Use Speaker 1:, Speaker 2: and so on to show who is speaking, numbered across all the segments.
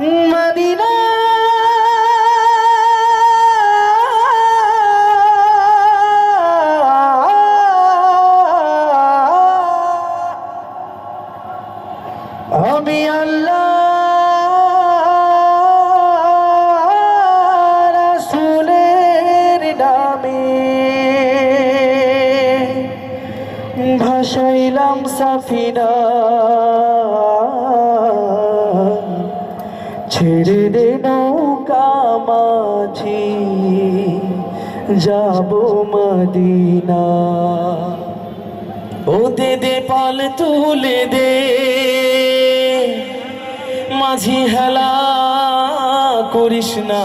Speaker 1: Medina. আমি আল্লাহ রাসূলের নামে ভাসাইলাম সাফিনা। ছেড়ে দে নৌকা মাঝি, যাব মদিনা। ও দে দে পাল তুলে দে, মাঝি হেলা করিস না।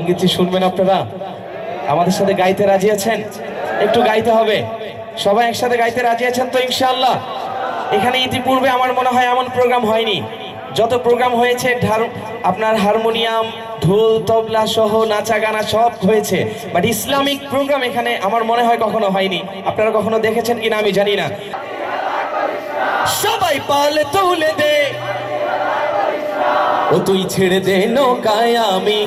Speaker 1: সঙ্গীতটি শুনবেন আপনারা? আমাদের সাথে গাইতে রাজি আছেন? একটু গাইতে হবে। সবাই একসাথে গাইতে রাজি আছেন তো ইনশাআল্লাহ? এখানে ইতিপূর্বে আমার মনে হয় এমন প্রোগ্রাম হয়নি। যত প্রোগ্রাম হয়েছে ঢার- আপনার হারমোনিয়াম ঢোল তবলা সহ নাচা গানা সব হয়েছে। বাট ইসলামিক প্রোগ্রাম এখানে আমার মনে হয় কখনো হয়নি। আপনারা কখনো দেখেছেন কিনা আমি জানি না। সবাই পাল তুলে দে। ও তুই ছেড়ে দে নৌকায় আমি।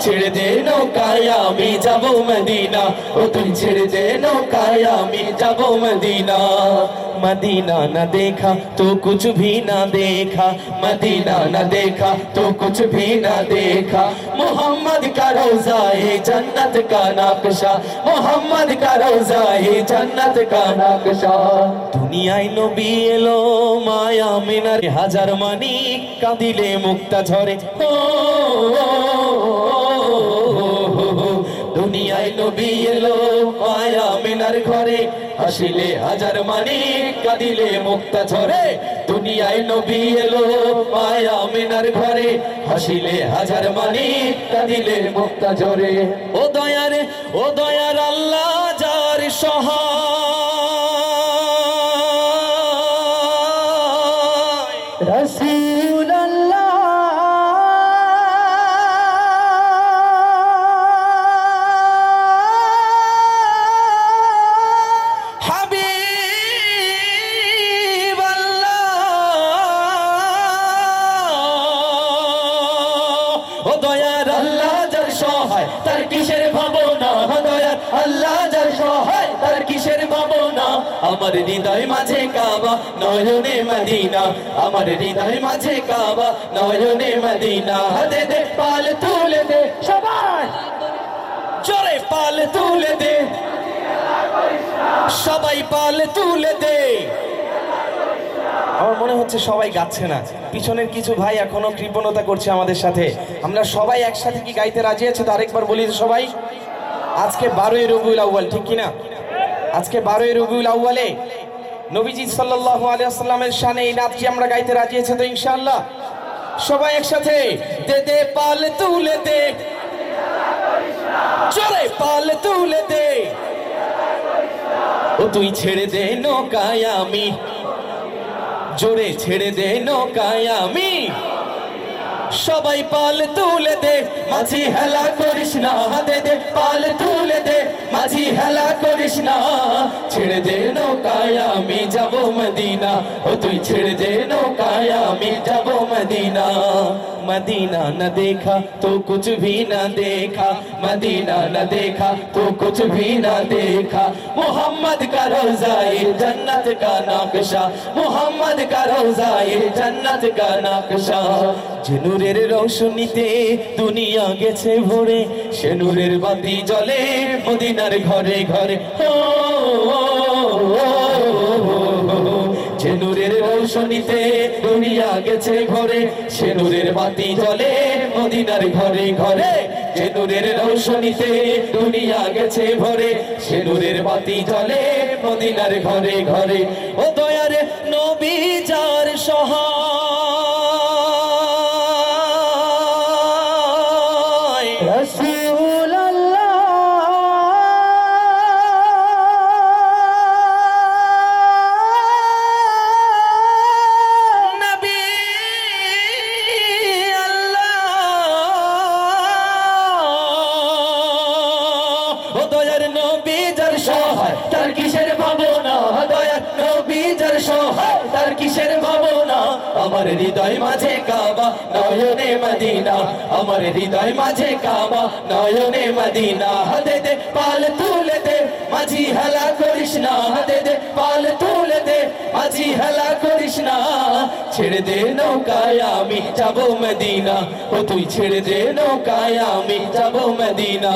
Speaker 1: ছেড়ে দে নৌকায়, আমি যাব মদিনা। ও তুই ছেড়ে দে নৌকায়, আমি যাব মদিনা। মদিনা না দেখা, তো কুছ ভি না দেখা। মদিনা না দেখা, তো কুছ ভি না দেখা। মোহাম্মদ কা রোজা হে জন্নত কা নাকশা। মোহাম্মদ কা রোজা হে জন্নত কা নাকশা। দুনিয়ায় নবী এলো মায়া মিনার। হাজার মানিক কাঁদিলে মুক্তা ঝরে। ও নবী এলো মায়া ঘরে। হাসিলে হাজার মানি, কাঁদিলে মুক্তা ঝরে। দুনিয়ায় নবী এলো মায়া মিনার ঘরে। হাসিলে হাজার মানি, কাঁদিলে মুক্তা ঝরে। ও দয়ার ও দয়ার আল্লাহ, যার সহায় ও দয়ার আল্লাহ যার সহায়, তার কিসের ভাবনা? ও দয়ার আল্লাহ যার সহায়, তার কিসের ভাবনা? আমার হৃদয় মাঝে কাবা, নয়নে মদিনা। আমার হৃদয় মাঝে কাবা, নয়নে মদিনা। দে দে, পাল তুলে দে সবাই। জোরে পাল তুলে দে। সবাই পাল তুলে দে। আমার মনে হচ্ছে সবাই গাচ্ছে না। পিছনের কিছু ভাই এখনও কৃপণতা করছে আমাদের সাথে। আমরা সবাই একসাথে কি গাইতে রাজি আছে? তো আরেকবার বলি সবাই, আজকে বারোই রবিউল আউ্বাল ঠিক কিনা? আজকে বারোই রবিউল আউ্বালে নবীজি সাল্লাল্লাহু আলাইহি শানে এই নাচটি আমরা গাইতে রাজি আছে, তো ইনশাআল্লাহ। সবাই একসাথে, দে দে, পাল তুলে দে। চলে পাল তুলে দে। ও তুই ছেড়ে দে নৌকায় আমি। জোরে ছেড়ে দে নৌকায় আমি। সবাই পাল তুলে দে মাঝি হেলা করিস না দে দে পাল তুলে দে মাঝি হেলা করিস না ছেড়ে দে নৌকায় আমি যাব মদিনা ও তুই ছেড়ে দে নৌকায় আমি যাব মদিনা मदीना न देखा तो कुछ भी न देखा मदीना न देखा तो कुछ भी न देखा मोहम्मद का रोजा ये जन्नत का नक्शा मोहम्मद का रोजा ये जन्नत का नक्शा যে নূরের রৌশনীতে দুনিয়া গেছে ভরে। সে নূরের বাতি জ্বলে মদিনার ঘরে ঘরে। ও, ও, নূরের রৌশনীতে দুনিয়া গেছে ঘরে সে নূরের বাতি জ্বলে মদিনার ঘরে ঘরে। যে নূরের রৌশনীতে দুনিয়া গেছে ভরে সে নূরের বাতি জ্বলে মদিনার ঘরে ঘরে। ও
Speaker 2: রসুল
Speaker 1: দয়ার নবী যার সহায় তার কিসের ভাবনা? দয়ার নবী যার সহায় তার কিসের আমার হৃদয় মাঝে কাবা, নয়নে মদিনা। আমার হৃদয় মাঝে কাবা, নয়নে মদিনা। দে দে, পাল তুলে দে, মাঝি হেলা করিস না। দে দে, পাল তুলে দে, মাঝি হেলা করিস না। ছেড়ে দে নৌকায় আমি যাব মদিনা। ও তুই ছেড়ে দে নৌকায় আমি যাব মদিনা।